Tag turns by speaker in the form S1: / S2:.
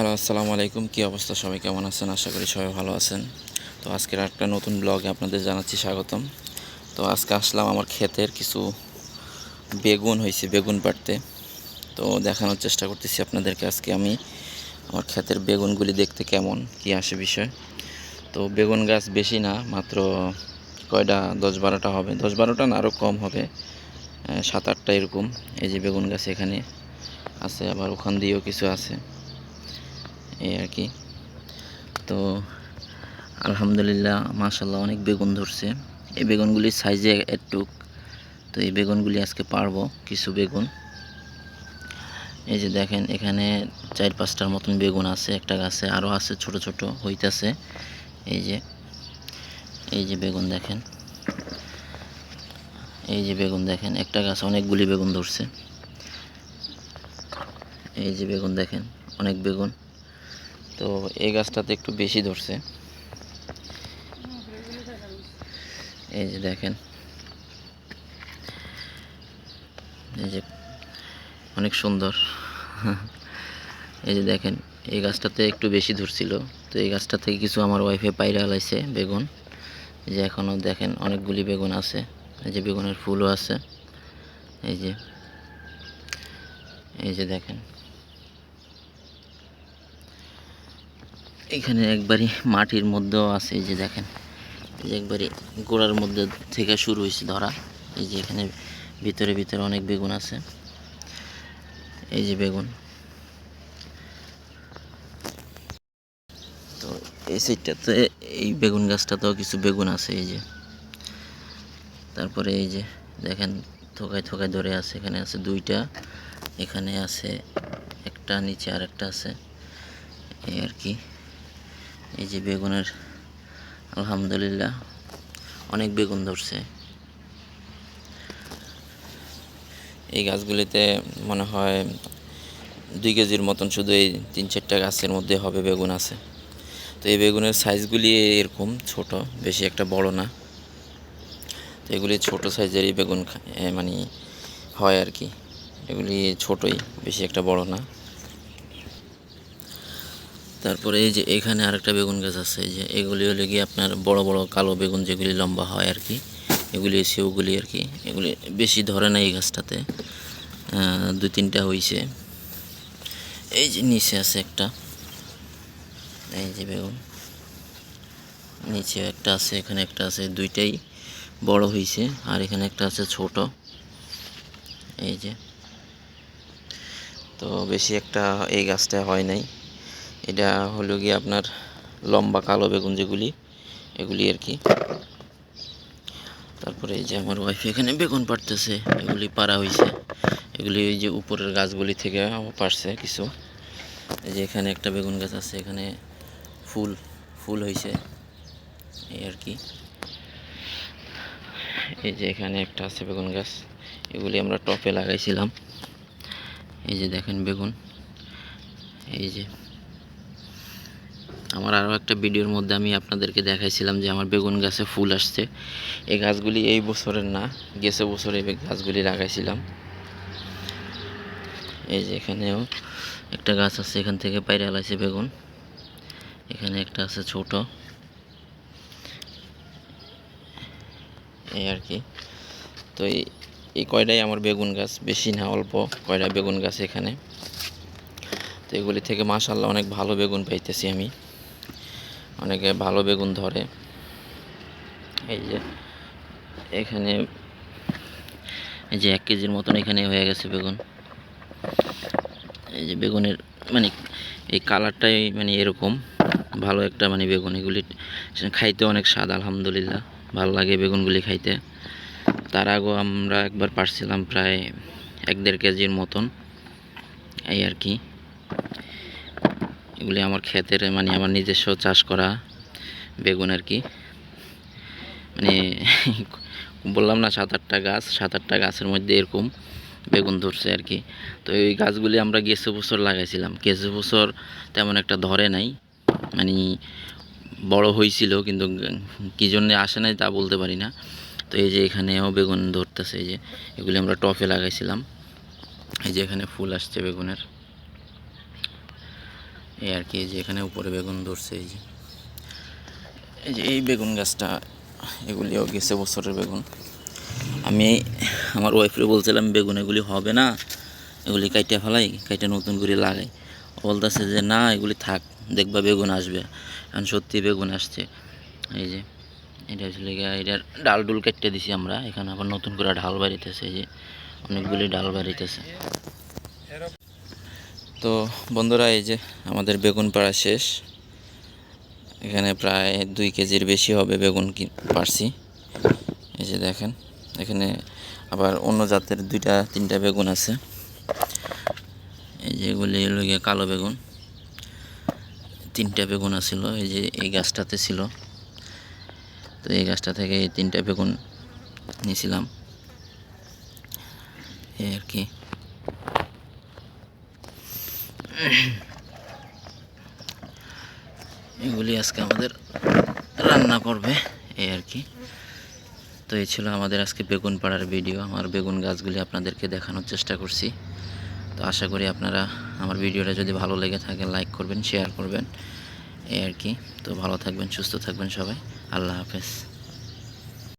S1: Hello, আসসালামু আলাইকুম। কী অবস্থা? সবাই কেমন আছেন? আশা করি সবাই ভালো আছেন। তো আজকের একটা নতুন ব্লগে আপনাদের জানাচ্ছি স্বাগতম। তো আজকে আসলাম আমার ক্ষেতের কিছু বেগুন হয়েছে, বেগুন পাড়তে। তো দেখানোর চেষ্টা করতেছি আপনাদেরকে আজকে আমি আমার ক্ষেতের বেগুনগুলি দেখতে কেমন, কি আসে বিষয়। তো বেগুন গাছ বেশি না, মাত্র কয়টা? দশ বারোটা হবে। দশ বারোটা না আরও কম হবে। সাত আটটা এরকম। এই যে বেগুন গাছ এখানে আছে, আবার ওখান দিয়েও কিছু আছে। এই আর কি। তো, আলহামদুলিল্লাহ মাশাল্লাহ অনেক বেগুন ধরছে। এই বেগুনগুলির সাইজে একটুক। তো এই বেগুনগুলি আজকে পারব, কিছু বেগুন। এই যে দেখেন, এখানে চার পাঁচটার মতন বেগুন আছে, একটা গাছে আরও আছে, ছোট ছোট হইতাছে। এই যে এই যে বেগুন দেখেন। এই যে বেগুন দেখেন, একটা গাছে অনেকগুলি বেগুন ধরছে। এই যে বেগুন দেখেন, অনেক বেগুন। তো এই গাছটাতে একটু বেশি ধরছে। এই যে দেখেন। এই যে অনেক সুন্দর। এই যে দেখেন, এই গাছটাতে একটু বেশি ধরছিল। তো এই গাছটা থেকে কিছু আমার ওয়াইফে পাইরা লাইছে বেগুন। এই যে এখনও দেখেন অনেকগুলি বেগুন আছে। এই যে বেগুনের ফুলও আছে। এই যে এই যে দেখেন। এখানে একবারই মাটির মধ্যেও আছে এই যে দেখেন। এই যে একবারই গোড়ার মধ্যে থেকে শুরু হয়েছে ধরা। এই যে এখানে ভিতরে ভিতরে অনেক বেগুন আছে। এই যে বেগুন। তো এই সাইডটাতে এই বেগুন গাছটাতেও কিছু বেগুন আছে এই যে। তারপরে এই যে দেখেন থোকায় থোকায় ধরে আছে। এখানে আছে দুইটা, এখানে আছে একটা নিচে আর একটা আছে। এই আর কি। এই যে বেগুনের, আলহামদুলিল্লাহ, অনেক বেগুন ধরছে। এই গাছগুলিতে মনে হয় দুই কেজির মতন শুধু এই তিন চারটা গাছের মধ্যে হবে বেগুন আছে। তো এই বেগুনের সাইজগুলি এরকম ছোট, বেশি একটা বড় না। তো এগুলি ছোট সাইজেরই বেগুন মানে হয় আর কি। এগুলি ছোটই, বেশি একটা বড় না। তারপরে এই যে এখানে আরেকটা বেগুন গাছ আছে যে এগুলি হলে গিয়ে আপনার বড় বড় কালো বেগুন যেগুলি লম্বা হয় আর কি, এগুলি সেওগুলি আর কি, এগুলি বেশি ধরে না এই গাছটাতে দু তিনটা হইছে। এই যে নিচে আছে একটা, এই যে বেগুন নিচে একটা আছে, এখানে একটা আছে, দুইটাই বড় হইছে, আর এখানে একটা আছে ছোট, এই যে। তো বেশি একটা এই গাছটা হয় নাই। এটা হলো গিয়ে আপনার লম্বা কালো বেগুন যেগুলি, এগুলি আর কি। তারপরে এই যে আমার ওয়াইফ এখানে বেগুন পাড়তেছে, এগুলি পাড়া হয়েছে এগুলি ওই যে উপরের গাছগুলি থেকে পারছে কিছু। এই যে এখানে একটা বেগুন গাছ আছে, এখানে ফুল ফুল হয়েছে এই আর কি। এই যে এখানে একটা আছে বেগুন গাছ, এগুলি আমরা টপে লাগাইছিলাম। এই যে দেখেন বেগুন। এই যে আমার আরও একটা ভিডিওর মধ্যে আমি আপনাদেরকে দেখাইছিলাম যে আমার বেগুন গাছে ফুল আসছে। এই গাছগুলি এই বছরের না, গেছে বছরে এই গাছগুলি লাগাইছিলাম। এই যে এখানেও একটা গাছ আছে, এখান থেকে বাইরে আলাইছে বেগুন। এখানে একটা আছে ছোট। এই আর কি। তো এই এই কয়টাই আমার বেগুন গাছ, বেশি না অল্প কয়টা বেগুন গাছ এখানে। তো এগুলি থেকে মাশাল্লাহ অনেক ভালো বেগুন পাইতেছি আমি। অনেকে ভালো বেগুন ধরে। এই যে, এখানে, এই যে এক কেজির মতন এখানে হয়ে গেছে বেগুন। এই যে বেগুনের মানে এই কালারটাই মানে এরকম, ভালো একটা মানে বেগুন। এগুলি খাইতে অনেক স্বাদ, আলহামদুলিল্লাহ। ভালো লাগে বেগুনগুলি খাইতে। তার আগেও আমরা একবার পারছিলাম প্রায় এক দেড় কেজির মতন, এই আর কি। এগুলি আমার ক্ষেতের মানে আমার নিজস্ব চাষ করা বেগুন আর কি। মানে বললাম না সাত আটটা গাছ, সাত আটটা গাছের মধ্যে এরকম বেগুন ধরছে আর কি। তো এই গাছগুলি আমরা গেছে বছর লাগাইছিলাম। গেছে বছর তেমন একটা ধরে নাই। মানে বড় হয়েছিল কিন্তু কী জন্যে আসে নাই তা বলতে পারি না। তো এই যে এখানেও বেগুন ধরতেছে, এই যে এগুলি আমরা টপে লাগাইছিলাম। এই যে এখানে ফুল আসছে বেগুনের। এই আর কি যে এখানে উপরে বেগুন ধরছে, এই যে। এই যে এই বেগুন গাছটা, এগুলিও গেছে বছরের বেগুন। আমি আমার ওয়াইফরে বলছিলাম, বেগুন এগুলি হবে না, এগুলি কাইটে ফেলাই, কাইটে নতুন করে লাগাই। বলতেছে যে, না, এগুলি থাক, দেখবা বেগুন আসবে। এখন সত্যি বেগুন আসছে। এই যে, এটা আসলে এটার ডাল ডুল কেটে দিছি আমরা, এখানে আবার নতুন করে ঢাল বাড়িতেছে, এই যে, অনেকগুলি ডাল বাড়িতেছে। তো বন্ধুরা, এই যে আমাদের বেগুন পাড়া শেষ। এখানে প্রায় দুই কেজির বেশি হবে বেগুন পারছি এই যে দেখেন, এখানে আবার অন্য জাতের দুইটা, তিনটা বেগুন আছে। এই যে এগুলি হলো গিয়ে কালো বেগুন। তিনটা বেগুন আছিল, এই যে এই গাছটাতে ছিল। তো এই গাছটা থেকে এই তিনটা বেগুন নিয়েছিলাম এই আর কি। এগুলি আজকে আমাদের রান্না করবে, এই আর কি। তো এই ছিল আমাদের আজকে বেগুন পাড়ার ভিডিও আমার বেগুন গাছগুলি আপনাদেরকে দেখানোর চেষ্টা করছি। তো আশা করি আপনারা আমার ভিডিওটা যদি ভালো লেগে থাকে লাইক করবেন শেয়ার করবেন, এই আর কি। তো ভালো থাকবেন, সুস্থ থাকবেন সবাই। আল্লাহ হাফেজ।